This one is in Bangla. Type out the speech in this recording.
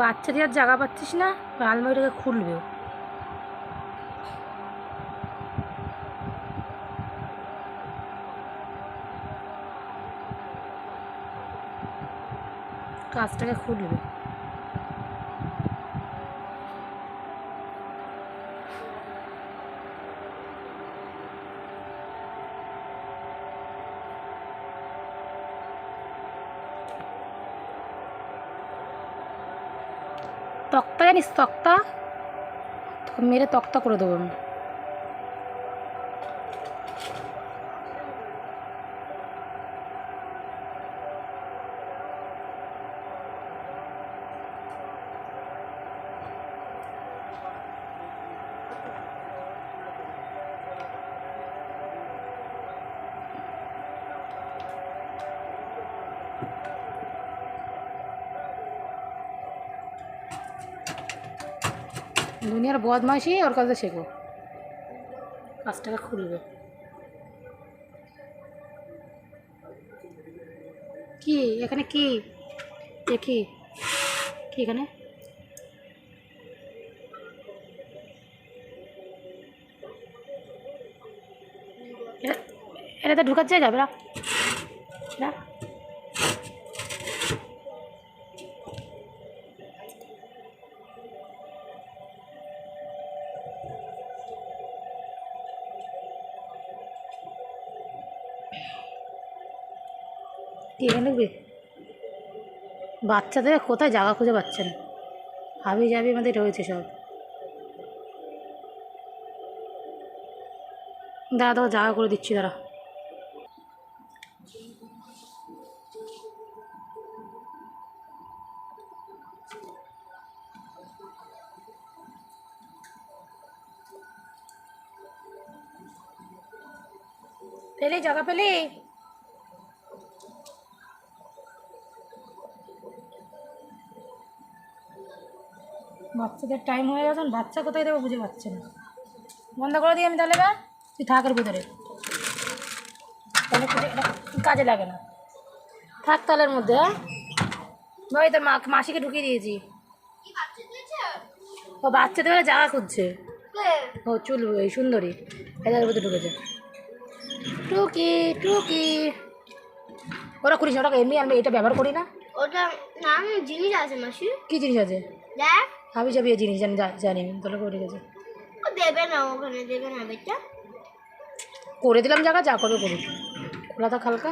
বাচ্চা দিয়ে আর জায়গা পাচ্ছিস না আলমারিটাকে খুলবে। কাজটাকে খুলবে তক্তা জানিস তক্তা? তোকে মেরে তক্তা করে দেবো আমি দুনিয়ার বদমাইশি ওর কাছে শেখো। কাজটাকে খুলবে। কি? এখানে কি? এ কি? এখানে? এটা- তো ঢুকার বেড়া। বেড়া। এখানে বাচ্চাদের কোথায় জায়গা খুঁজে পাচ্ছে না। হাবি যাবি আমাদের রয়েছে সব। দাঁড়া তোকে জায়গা করে দিচ্ছি, দাঁড়া। পেলি জায়গা পেলি বাচ্চাদের টাইম হয়ে গেছে বাচ্চা কোথায় দেবো বুঝে পাচ্ছে না। বন্ধ করে দিই আমি তাহলে এবার তুই থাকের ভিতরে। তাহলে কাজে লাগে না। থাক তালের মধ্যে হ্যাঁ? ভাই তোর মা মাসিকে ঢুকিয়ে দিয়েছি। ও বাচ্চাদের বেলা জায়গা খুঁজছে ও চুল এই সুন্দরী। এদের ভিতরে ঢুকেছে। টুকি টুকি। ওরা করিস ওটা এমনি আমি এটা ব্যবহার করি না। ওটা নাম জিনিস আছে মাসি। কি জিনিস আছে? দেখ। আমি যাবি এই জিনিস জানি জানি আমি তাহলে করে গেছে। ও দেবে না ওখানে দেবে না বেটা। করে দিলাম জায়গা যা করবে করুক। খোলা থাক হালকা।